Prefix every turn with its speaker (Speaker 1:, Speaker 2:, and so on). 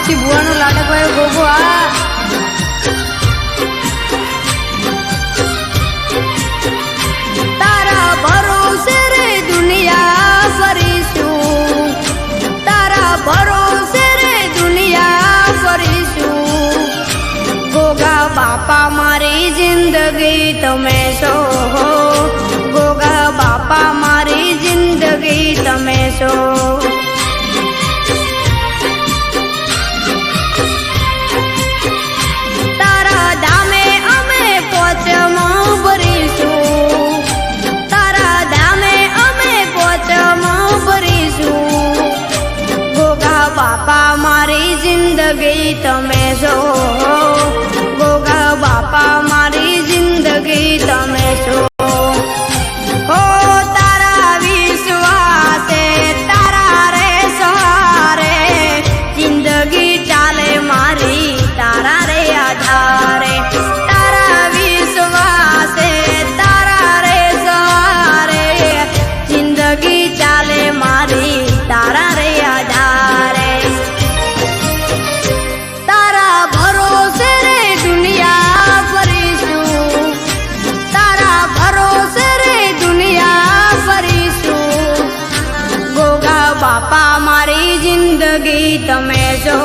Speaker 1: મોક્ષી ભુવાનો લાડકભાઈ ગોગો આ તારા ભરોસે દુનિયા ફરીશું. તારા ભરોસે દુનિયા ફરીશું. ગોગા બાપા મારી જિંદગી તમે છો. ગોગા બાપા મારી જિંદગી તમે છો. જિંદગી તમે છો તમે જો